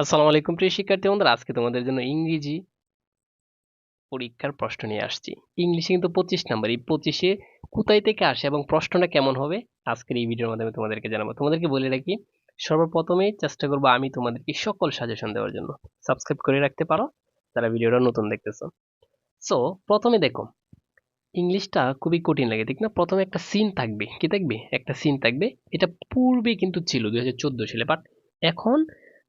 আসসালামু আলাইকুম, প্রিয় শিক্ষার্থী বন্ধুরা। আজকে তোমাদের জন্য ইংরেজি পরীক্ষার প্রশ্ন নিয়ে আসছি। ইংলিশে কিন্তু পঁচিশ নাম্বার। এই পঁচিশে কোথায় থেকে আসে এবং প্রশ্নটা কেমন হবে? আজকের এই ভিডিওর মাধ্যমে তোমাদেরকে জানাব। তোমাদেরকে বলে রাখি সর্বপ্রথমেই চেষ্টা করব আমি তোমাদেরকে সকল সাজেশন দেওয়ার জন্য। সাবস্ক্রাইব করে রাখতে পারো, যারা ভিডিওটা নতুন দেখতেছো। সো প্রথমে দেখো, ইংলিশটা খুবই কঠিন লাগে, ঠিক না? প্রথমে একটা সিন থাকবে। কি থাকবে? একটা সিন থাকবে। এটা পূর্বে কিন্তু ছিল, দুই হাজার চোদ্দ সালে। বাট এখন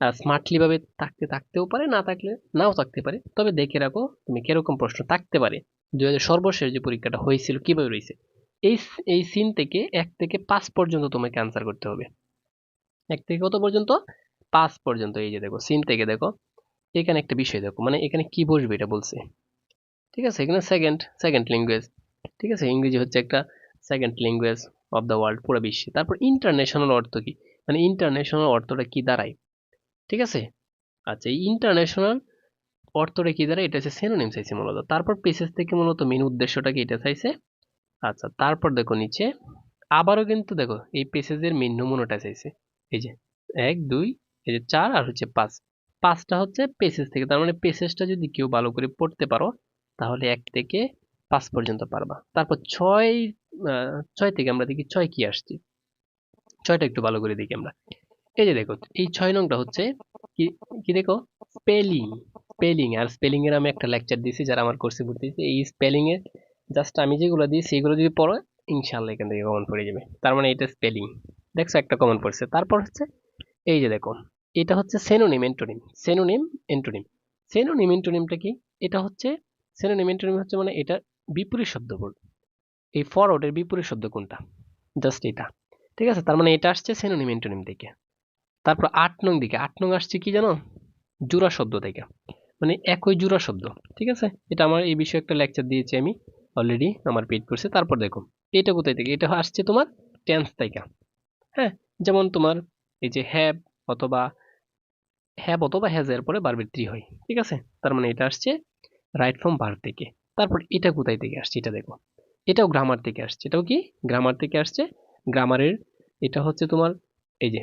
স্মার্টলি ভাবে থাকতে, থাকতেও পারে, না থাকলে নাও থাকতে পারে। তবে দেখে রাখো, তুমি কীরকম প্রশ্ন থাকতে পারে। দুই হাজার সর্বশেষ যে পরীক্ষাটা হয়েছিল, কীভাবে রয়েছে? এই এই সিন থেকে এক থেকে পাঁচ পর্যন্ত তোমাকে আনসার করতে হবে। এক থেকে কত পর্যন্ত? পাঁচ পর্যন্ত। এই যে দেখো সিন থেকে দেখো, এখানে একটা বিষয় দেখো মানে এখানে কি বসবে এটা বলছে। ঠিক আছে? এখানে সেকেন্ড সেকেন্ড ল্যাঙ্গুয়েজ ঠিক আছে? ইংরেজি হচ্ছে একটা second language of the world পুরো বিশ্বে। তারপর ইন্টারন্যাশনাল অর্থ কি? মানে ইন্টারন্যাশনাল অর্থটা কি দাঁড়ায়? ঠিক আছে? আচ্ছা এই ইন্টারন্যাশনাল অর্থটা কি দ্বারা এটা হচ্ছে সেনোনিম চাইছে মূলত। তারপর পেসেজ থেকে মূলত মেন উদ্দেশ্যটা কি এটা চাইছে? আচ্ছা তারপর দেখো নিচে, আবারও কিন্তু দেখো এই পেসেজের মেন নমুনাটা চাইছে। এই যে এক, দুই, এই যে চার আর হচ্ছে পাঁচ। পাঁচটা হচ্ছে পেসেজ থেকে, তার মানে পেসেজটা যদি কেউ ভালো করে পড়তে পারো, তাহলে এক থেকে পাঁচ পর্যন্ত পারবা। তারপর ছয় ছয় থেকে আমরা দেখি ছয় কি আসছি। ছয়টা একটু ভালো করে দেখি আমরা। এই যে দেখো, এই ছয় নংটা হচ্ছে কি দেখো? স্পেলিং স্পেলিং আর স্পেলিং এর আমি একটা লেকচার দিয়েছি যারা আমার কোর্সে ভর্তি হয়েছে, এই স্পেলিং এর জাস্ট আমি যেগুলো দিয়েছি এগুলো যদি পড়ো ইনশাল্লাহ এখান থেকে কমন পড়ে যাবে। তার মানে এটা স্পেলিং দেখছ একটা কমন পড়ছে। তারপর হচ্ছে, এই যে দেখো, এটা হচ্ছে synonym antonym synonym antonym synonym এন্টোনিমটা কি? এটা হচ্ছে সেনোনিম এন্টোনিম হচ্ছে মানে এটা বিপরীত শব্দ বল। এই ফরওয়ার্ডের বিপরীত শব্দ কোনটা? জাস্ট এটা। ঠিক আছে? তার মানে এটা আসছে সেনোনিম এন্টোনিম থেকে তারপর আট নং দিকে, আট নং আসছে কি জানো? জোড়া শব্দ থেকে। মানে একই জোড়া শব্দ, ঠিক আছে? এটা আমার এই বিষয়ে একটা লেকচার দিয়েছি আমি অলরেডি আমার পেড করছে তারপর দেখো, এটা কোথায় থেকে? এটা আসছে তোমার টেন্স থেকে। হ্যাঁ যেমন তোমার এই যে হ্যাব অথবা হ্যাব অথবা হ্যাজের পরে বারবির থ্রি হয়, ঠিক আছে? তার মানে এটা আসছে রাইট ফ্রম বার থেকে। তারপর এটা কোথায় থেকে আসছে? এটা দেখো। এটাও গ্রামার থেকে আসছে। এটাও কি? গ্রামার থেকে আসছে। গ্রামারের এটা হচ্ছে তোমার এই যে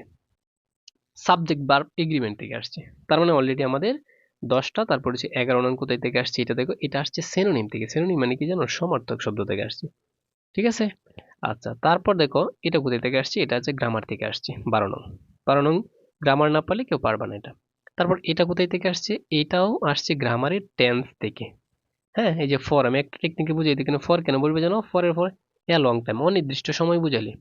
সাবজেক্ট বার্ব এগ্রিমেন্ট থেকে আসছে। তার মানে অলরেডি আমাদের দশটা, তারপর হচ্ছে এগারো নং কোথায় থেকে আসছে এটা দেখো, এটা আসছে সেনোনিম থেকে। সেনোনিম মানে কি জানো? সমর্থক শব্দ থেকে আসছে। ঠিক আছে? আচ্ছা তারপর দেখো, এটা কোথায় থেকে আসছে? এটা হচ্ছে গ্রামার থেকে আসছে, বারো নং। বারো নং গ্রামার না পারলে কেউ পারবে না এটা। তারপর এটা কোথায় থেকে আসছে? এটাও আসছে গ্রামারের টেন্স থেকে। হ্যাঁ এই যে ফর আমি একটা টেকনিকে বুঝাই দিই কেন ফর কেন বলবে জানো? ফরের ফর এ লং টাইম অনির্দিষ্ট সময় বুঝালে।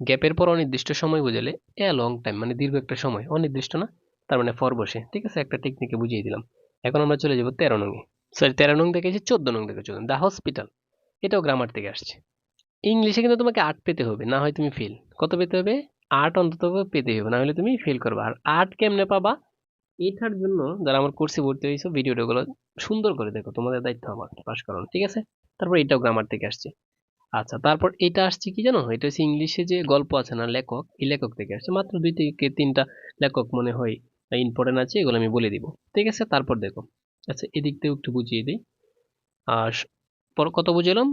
গ্যাপের পর অনির্দিষ্ট সময় বুঝালে এ লং টাইম মানে দীর্ঘ একটা সময়। অনির্দিষ্ট না, তার মানে ফর বসে। ঠিক আছে, একটা টেকনিকে বুঝিয়ে দিলাম। এখন আমরা চলে যাব তেরো নঙে সরি তেরো নং থেকে এসে চোদ্দ নং থেকে চলুন। দ্য হসপিটাল এটাও গ্রামার থেকে আসছে। ইংলিশে কিন্তু তোমাকে আট পেতে হবে, না হয় তুমি ফেল কত পেতে হবে? আট অন্তত পেতে হবে, না হলে তুমি ফেল করবা। আর আট কেমনে পাবা? এটার জন্য যারা আমার কোর্সে ভর্তি হয়েছে ভিডিওগুলো সুন্দর করে দেখো। তোমাদের দায়িত্ব আমার পাশ করানো ঠিক আছে? তারপর এটাও গ্রামার থেকে আসছে। আচ্ছা তারপর এটা আসছে কি জানো? এটা হচ্ছে ইংলিশে যে গল্প আছে না, লেখক, এই লেখক থেকে আসছে। মাত্র দুই থেকে তিনটা লেখক মনে হয় ইম্পর্টেন্ট আছে, এগুলো আমি বলে দিব। ঠিক আছে, তারপর দেখো। আচ্ছা এদিক থেকে একটু বুঝিয়ে দিই। আর পর কত বুঝলাম?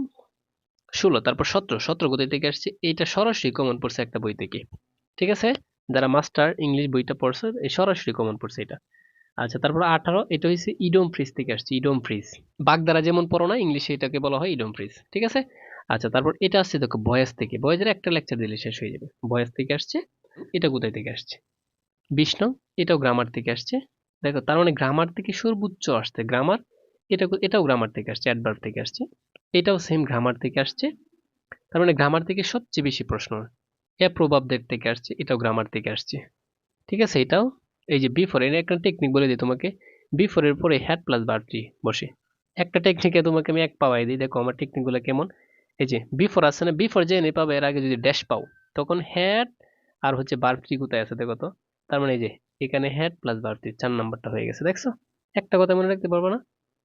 ষোলো, তারপর সতেরো। সতেরো কোথায় থেকে আসছে? এইটা সরাসরি কমন পড়ছে একটা বই থেকে। ঠিক আছে? যারা মাস্টার ইংলিশ বইটা পড়ছে, এই সরাসরি কমন পড়ছে এটা। আচ্ছা তারপর আঠারো, এটা হচ্ছে ইডোম ফ্রিজ থেকে আসছে ইডোম ফ্রিজ বাগদারা যেমন পড়ো না, ইংলিশে এটাকে বলা হয় ইডোম ফ্রিজ ঠিক আছে? আচ্ছা তারপর এটা আসছে দেখো বয়েস থেকে। বয়েজের একটা লেকচার দিলে শেষ হয়ে যাবে। বয়েস থেকে আসছে, এটা কোথায় থেকে আসছে? বিশ নং, এটাও গ্রামার থেকে আসছে। দেখো, তার মানে গ্রামার থেকে সর্বোচ্চ আসছে। গ্রামার এটা এটাও গ্রামার থেকে আসছে অ্যাডভার্ব থেকে আসছে। এটাও সেম গ্রামার থেকে আসছে। তার মানে গ্রামার থেকে সবচেয়ে বেশি প্রশ্ন। এ প্রভাবদের থেকে আসছে, এটাও গ্রামার থেকে আসছে। ঠিক আছে, এটাও? এই যে বিফোর এর একটা টেকনিক বলে দিই তোমাকে। বিফোরের পরে হ্যাড প্লাস বারটি বসে। একটা টেকনিকে তোমাকে আমি এক পাওয়াই দিই। দেখো, আমার টেকনিকগুলো কেমন? এই যে বিফোর আছে না? বিফোর যে নেই পাবে, এর আগে যদি ড্যাশ পাও, তখন হ্যাড আর হচ্ছে বার্বটি কোথায় আছে দেখো তো? তার মানে এই যে এখানে হ্যাড প্লাস বার্বটি চার নাম্বারটা হয়ে গেছে, দেখছ? একটা কথা মনে রাখতে পারব না?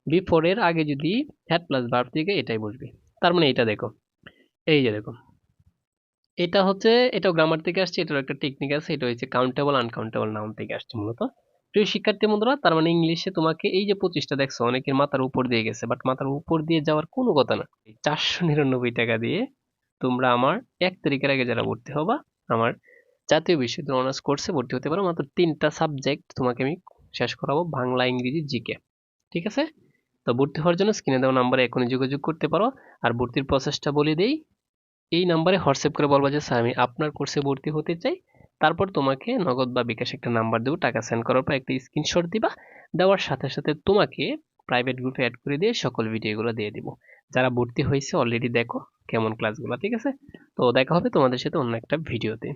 বিফোর এর আগে যদি হ্যাড প্লাস বার্ব থেকে এটাই বসবে। তার মানে এটা দেখো। এই যে দেখো। এটা হচ্ছে, এটাও গ্রামার থেকে আসছে এটার একটা টেকনিক আছে, এটা হচ্ছে কাউন্টেবল আনকাউন্টেবল নাউন থেকে আসছে মূলত। প্রিয় শিক্ষার্থী বন্ধুরা, তার মানে ইংলিশে তোমাকে এই যে পঁচিশটা দেখছ, অনেকের মাথার উপর দিয়ে গেছে বাট মাথার উপর দিয়ে যাওয়ার কোনো কথা না। চারশো নিরানব্বই টাকা দিয়ে তোমরা আমার এক তারিখের আগে যারা ভর্তি হবা, আমার জাতীয় বিশ্ববিদ্যালয় অনার্স কোর্সে ভর্তি হতে পারো। মাত্র তিনটা সাবজেক্ট তোমাকে আমি শেষ করাবো, বাংলা, ইংরেজি, জিকে। ঠিক আছে? তো ভর্তি হওয়ার জন্য স্ক্রিনে দেওয়া নাম্বারে এখনই যোগাযোগ করতে পারো, আর ভর্তির প্রসেসটা বলে দেই। এই নাম্বারে হোয়াটসঅ্যাপ করে বলবা যে, স্যার, আমি আপনার কোর্সে ভর্তি হতে চাই। তারপর তোমাকে নগদ বা বিকাশ একটা নাম্বার দেবো, টাকা সেন্ড করার পর একটা স্ক্রিনশট দিবা, দেওয়ার সাথে সাথে তোমাকে প্রাইভেট গ্রুপে অ্যাড করে দিয়ে সকল ভিডিওগুলো দিয়ে দিব। যারা ভর্তি হয়েছে অলরেডি দেখো কেমন ক্লাসগুলো ঠিক আছে? তো দেখা হবে তোমাদের সাথে অন্য একটা ভিডিওতে